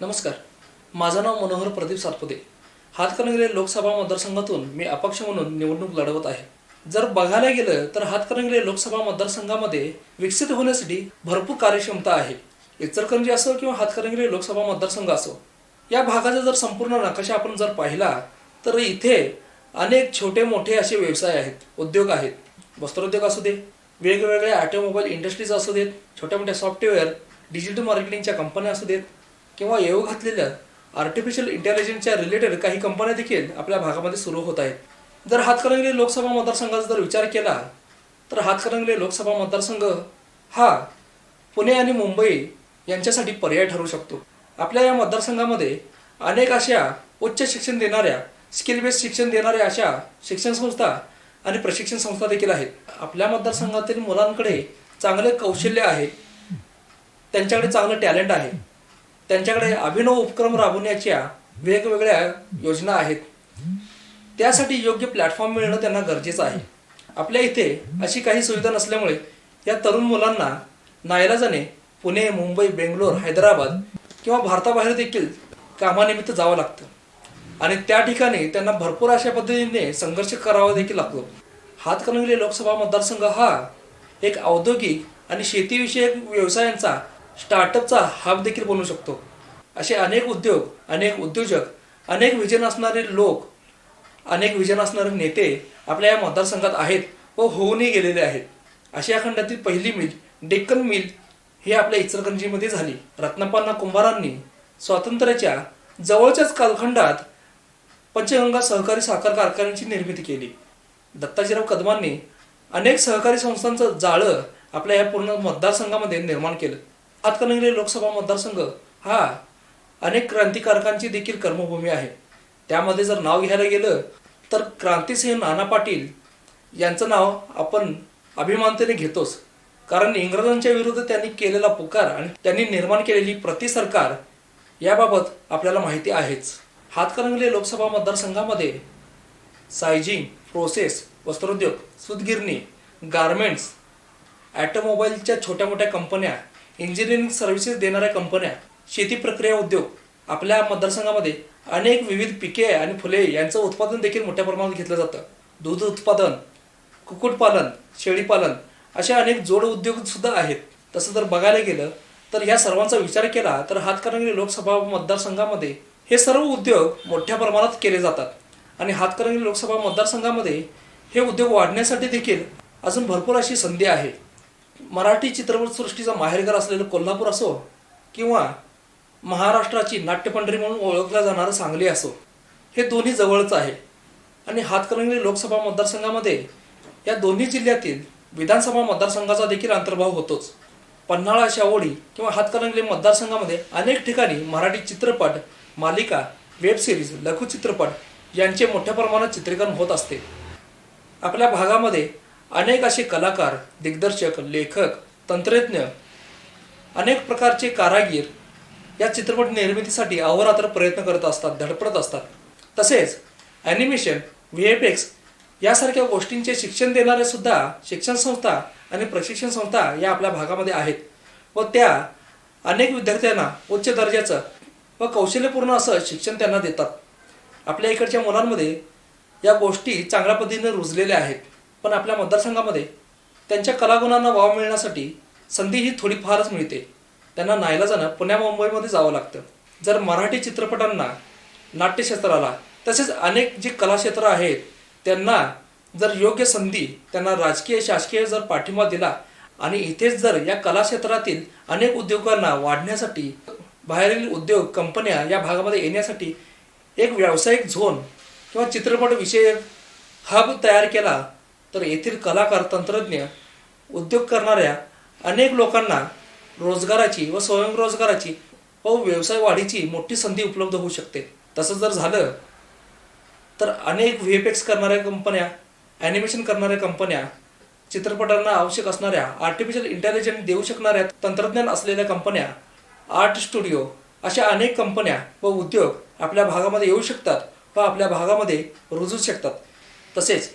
नमस्कार. माझं नाव मनोहर प्रदीप सातपुते. हातकणंगले लोकसभा मतदारसंघातून मी अपक्ष म्हणून निवडणूक लढवत आहे. जर बघायला गेलं तर हातकणंगले लोकसभा मतदारसंघामध्ये विकसित होण्यासाठी भरपूर कार्यक्षमता आहे. इचलकरंजी असो किंवा हातकणंगले लोकसभा मतदारसंघ असो या भागाचा जर संपूर्ण नकाशा आपण जर पाहिला तर इथे अनेक छोटे मोठे असे व्यवसाय आहेत उद्योग आहेत. वस्त्रोद्योग असू दे वेगवेगळ्या ऑटोमोबाईल इंडस्ट्रीज असू देत छोट्या मोठ्या सॉफ्टवेअर डिजिटल मार्केटिंगच्या कंपन्या असू देत किंवा येऊ घातलेल्या आर्टिफिशियल इंटेलिजन्सच्या रिलेटेड काही कंपन्या देखील आपल्या भागामध्ये सुरू होत आहेत. जर हातकणंगले लोकसभा मतदारसंघाचा जर विचार केला तर हातकणंगले लोकसभा मतदारसंघ हा पुणे आणि मुंबई यांच्यासाठी पर्याय ठरू शकतो. आपल्या या मतदारसंघामध्ये अनेक अशा उच्च शिक्षण देणाऱ्या स्किल बेस्ड शिक्षण देणाऱ्या अशा शिक्षण संस्था आणि प्रशिक्षण संस्था देखील आहेत. आपल्या मतदारसंघातील मुलांकडे चांगले कौशल्य आहे. त्यांच्याकडे चांगलं टॅलेंट आहे. त्यांच्याकडे अभिनव उपक्रम राबवण्याच्या वेगवेगळ्या योजना आहेत. त्यासाठी योग्य प्लॅटफॉर्म मिळणं त्यांना गरजेचं आहे. आपल्या इथे अशी काही सुविधा नसल्यामुळे या तरुण मुलांना नायलाजाने पुणे मुंबई बेंगलोर हैदराबाद किंवा भारताबाहेर देखील कामानिमित्त जावं लागतं. आणि त्या ठिकाणी त्यांना भरपूर अशा पद्धतीने संघर्ष करावा देखील लागतो. हातकणंगले लोकसभा मतदारसंघ हा एक औद्योगिक आणि शेतीविषयक व्यवसायांचा स्टार्टअपचा हब देखील बनू शकतो. असे अनेक उद्योग अनेक उद्योजक अनेक विजन असणारे लोक अनेक विजन असणारे नेते आपल्या या मतदारसंघात आहेत व होऊनही गेलेले आहेत. आशिया खंडातील पहिली मिल डेक्कन मिल ही आपल्या इचलकरंजीमध्ये झाली. रत्नप्पा कुंभारांनी स्वातंत्र्याच्या जवळच्याच कालखंडात पंचगंगा सहकारी साखर कारखान्याची निर्मिती केली. दत्ताजीराव कदमांनी अनेक सहकारी संस्थांचं जाळं आपल्या या पूर्ण मतदारसंघामध्ये निर्माण केलं. हातकणंगले लोकसभा मतदारसंघ हा अनेक क्रांतिकारकांची देखील कर्मभूमी आहे. त्यामध्ये जर नाव घ्यायला गेलं तर क्रांतिसिंह नाना पाटील यांचं नाव आपण अभिमानतेने घेतोच. कारण इंग्रजांच्या विरुद्ध त्यांनी केलेला पुकार आणि त्यांनी निर्माण केलेली प्रतिसरकार याबाबत आपल्याला माहिती आहेच. हातकणंगले लोकसभा मतदारसंघामध्ये सायजिंग प्रोसेस वस्त्रोद्योग सुतगिरणी गारमेंट्स ॲटोमोबाईलच्या छोट्या मोठ्या कंपन्या इंजिनिअरिंग सर्व्हिसेस देणाऱ्या कंपन्या शेती प्रक्रिया उद्योग आपल्या मतदारसंघामध्ये अनेक विविध पिके आणि फुले यांचं उत्पादन देखील मोठ्या प्रमाणात घेतलं जातं. दूध उत्पादन कुक्कुटपालन शेळीपालन असे अनेक जोड उद्योगसुद्धा आहेत. तसं जर बघायला गेलं तर ह्या सर्वांचा विचार केला तर हातकणंगले लोकसभा मतदारसंघामध्ये हे सर्व उद्योग मोठ्या प्रमाणात केले जातात. आणि हातकणंगले लोकसभा मतदारसंघामध्ये हे उद्योग वाढण्यासाठी देखील अजून भरपूर अशी संधी आहे. मराठी चित्रपटसृष्टीचा माहेरघर असलेलं कोल्हापूर असो किंवा महाराष्ट्राची नाट्यपंढरी म्हणून ओळखल्या जाणारं सांगली असो हे दोन्ही जवळच आहे. आणि हातकणंगले लोकसभा मतदारसंघामध्ये या दोन्ही जिल्ह्यातील विधानसभा मतदारसंघाचा देखील अंतर्भाव होतोच. पन्हाळा शावोडी किंवा हातकणंगले मतदारसंघामध्ये अनेक ठिकाणी मराठी चित्रपट मालिका वेबसिरीज लघुचित्रपट यांचे मोठ्या प्रमाणात चित्रीकरण होत असते. आपल्या भागामध्ये अनेक असे कलाकार दिग्दर्शक लेखक तंत्रज्ञ अनेक प्रकारचे कारागीर या चित्रपट निर्मितीसाठी अहोरात्र प्रयत्न करत असतात धडपडत असतात. तसेच ॲनिमेशन व्ही एफ एक्स यासारख्या गोष्टींचे शिक्षण देणारे सुद्धा शिक्षण संस्था आणि प्रशिक्षण संस्था या आपल्या भागामध्ये आहेत व त्या अनेक विद्यार्थ्यांना उच्च दर्जाचं व कौशल्यपूर्ण असं शिक्षण त्यांना देतात. आपल्या इकडच्या मुलांमध्ये या गोष्टी चांगल्या पद्धतीने रुजलेल्या आहेत. पण आपल्या मतदारसंघामध्ये त्यांच्या कलागुणांना वाव मिळण्यासाठी संधी ही थोडीफारच मिळते. त्यांना नाईलाजानं पुण्या मुंबईमध्ये जावं लागतं. जर मराठी चित्रपटांना नाट्यक्षेत्राला तसेच अनेक जे कलाक्षेत्र आहेत त्यांना जर योग्य संधी त्यांना राजकीय शासकीय जर पाठिंबा दिला आणि इथेच जर या कलाक्षेत्रातील अनेक उद्योगांना वाढण्यासाठी बाहेरील उद्योग कंपन्या या भागामध्ये येण्यासाठी एक व्यावसायिक झोन किंवा चित्रपट विषयक हब तयार केला तर येथील कलाकार तंत्रज्ञ उद्योग करणाऱ्या अनेक लोकांना रोजगाराची व स्वयंरोजगाराची व व्यवसाय वाढीची मोठी संधी उपलब्ध होऊ शकते. तसं जर झालं तर अनेक व्ही एफ एक्स करणाऱ्या कंपन्या ॲनिमेशन करणाऱ्या कंपन्या चित्रपटांना आवश्यक असणाऱ्या आर्टिफिशियल इंटेलिजन्स देऊ शकणाऱ्या तंत्रज्ञान असलेल्या कंपन्या आर्ट स्टुडिओ अशा अनेक कंपन्या व उद्योग आपल्या भागामध्ये येऊ शकतात व आपल्या भागामध्ये रुजू शकतात. तसेच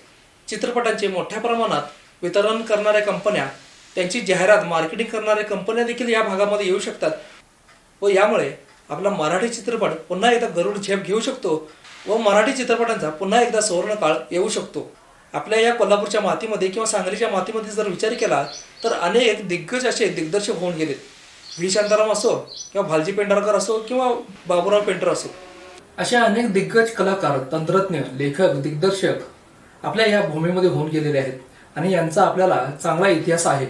चित्रपटांचे मोठ्या प्रमाणात वितरण करणाऱ्या कंपन्या त्यांची जाहिरात मार्केटिंग करणाऱ्या कंपन्या देखील या भागामध्ये येऊ शकतात. व यामुळे आपला मराठी चित्रपट पुन्हा एकदा गरुड झेप घेऊ शकतो व मराठी चित्रपटांचा पुन्हा एकदा सुवर्णकाळ येऊ शकतो. आपल्या या कोल्हापूरच्या मातीमध्ये किंवा सांगलीच्या मातीमध्ये जर विचार केला तर अनेक दिग्गज असे दिग्दर्शक होऊन गेलेत. व्ही. शांताराम असो किंवा भालजी पेंढारकर असो किंवा बाबूराव पेंटर असो. अशा अनेक दिग्गज कलाकार तंत्रज्ञ लेखक दिग्दर्शक आपल्या या भूमीमध्ये होऊन गेलेले आहेत. आणि यांचा आपल्याला चांगला इतिहास आहे.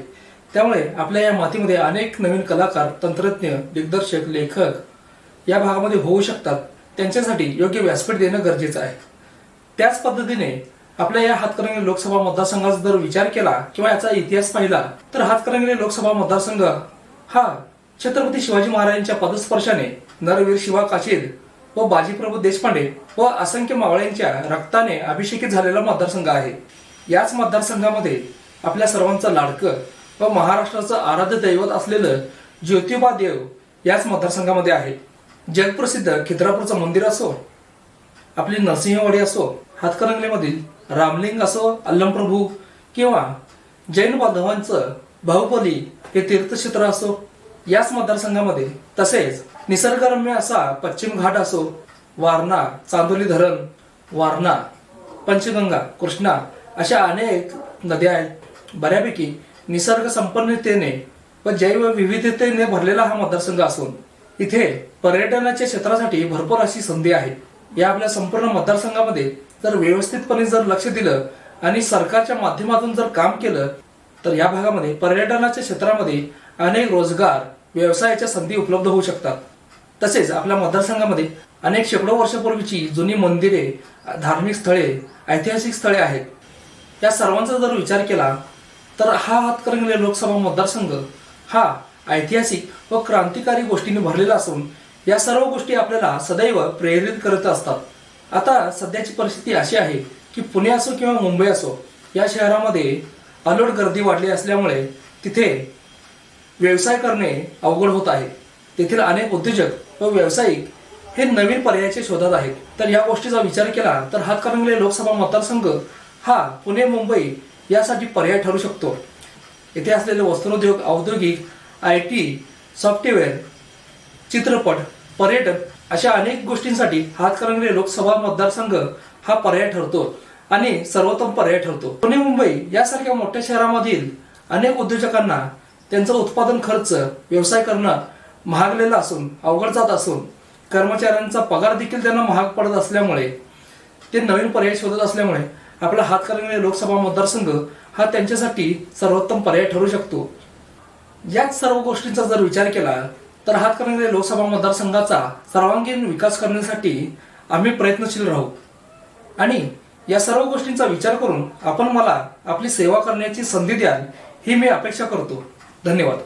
त्यामुळे आपल्या या मातीमध्ये अनेक नवीन कलाकार तंत्रज्ञ दिग्दर्शक लेखक या भागामध्ये होऊ शकतात. त्यांच्यासाठी योग्य व्यासपीठ देणं गरजेचं आहे. त्याच पद्धतीने आपल्या या हातकरंगले लोकसभा मतदारसंघाचा जर विचार केला किंवा याचा इतिहास पाहिला तर हातकरंगले लोकसभा मतदारसंघ हा छत्रपती शिवाजी महाराजांच्या पदस्पर्शाने नरवीर शिवा काशीद व बाजीप्रभू देशपांडे व असंख्य मावळ्यांच्या रक्ताने अभिषेकित झालेला मतदारसंघ आहे. याच मतदारसंघामध्ये आपल्या सर्वांचं लाडकं व महाराष्ट्राचं आराध्य दैवत असलेलं ज्योतिबा देव याच मतदारसंघामध्ये आहे जगप्रसिद्ध खिद्रापूरचं मंदिर असो आपली नरसिंहवाडी असो हातकरंगलेमधील रामलिंग असो अल्लमप्रभू किंवा जैन बांधवांचं बाहुबली हे तीर्थक्षेत्र असो याच मतदारसंघामध्ये तसेच निसर्गरम्य असा पश्चिम घाट असो वारणा चांदोली धरण वारणा पंचगंगा कृष्णा अशा अनेक नद्या आहेत. बऱ्यापैकी निसर्ग संपन्नतेने व जैव विविधतेने भरलेला हा मतदारसंघ असून इथे पर्यटनाच्या क्षेत्रासाठी भरपूर अशी संधी आहे. या आपल्या संपूर्ण मतदारसंघामध्ये जर व्यवस्थितपणे जर लक्ष दिलं आणि सरकारच्या माध्यमातून जर काम केलं तर या भागामध्ये पर्यटनाच्या क्षेत्रामध्ये अनेक रोजगार व्यवसायाच्या संधी उपलब्ध होऊ शकतात. तसेच आपल्या मतदारसंघामध्ये अनेक शेकडो वर्षापूर्वीची जुनी मंदिरे धार्मिक स्थळे ऐतिहासिक स्थळे आहेत. या सर्वांचा जर विचार केला तर हा हातकरंगले लोकसभा मतदारसंघ हा ऐतिहासिक व क्रांतिकारी गोष्टींनी भरलेला असून या सर्व गोष्टी आपल्याला सदैव प्रेरित करत असतात. आता सध्याची परिस्थिती अशी आहे की पुणे असो किंवा मुंबई असो या शहरामध्ये अलोट गर्दी वाढली असल्यामुळे तिथे व्यवसाय करणे अवघड होत आहे. तेथील अनेक उद्योजक व व्यावसायिक हे नवीन पर्यायाच्या शोधात आहेत. तर या गोष्टीचा विचार केला तर हातकणंगले लोकसभा मतदारसंघ हा पुणे मुंबई यासाठी पर्याय ठरू शकतो. येथे असलेले वस्त्रोद्योग औद्योगिक आय टी सॉफ्टवेअर चित्रपट पर्यटन अशा अनेक गोष्टींसाठी हातकणंगले लोकसभा मतदारसंघ हा पर्याय ठरतो. आणि सर्वोत्तम पर्याय ठरतो. पुणे मुंबई यासारख्या मोठ्या शहरामधील अनेक उद्योजकांना त्यांचं उत्पादन खर्च व्यवसाय करणं महागलेला असून अवघड जात असून कर्मचाऱ्यांचा पगार देखील त्यांना महाग पडत असल्यामुळे ते नवीन पर्याय शोधत असल्यामुळे आपला हातकरंगले लोकसभा मतदारसंघ हा त्यांच्यासाठी सर्वोत्तम पर्याय ठरू शकतो. याच सर्व गोष्टींचा जर विचार केला तर हातकरंगले लोकसभा मतदारसंघाचा सर्वांगीण विकास करण्यासाठी आम्ही प्रयत्नशील राहू. आणि या सर्व गोष्टींचा विचार करून आपण मला आपली सेवा करण्याची संधी द्याल ही मी अपेक्षा करतो. धन्यवाद.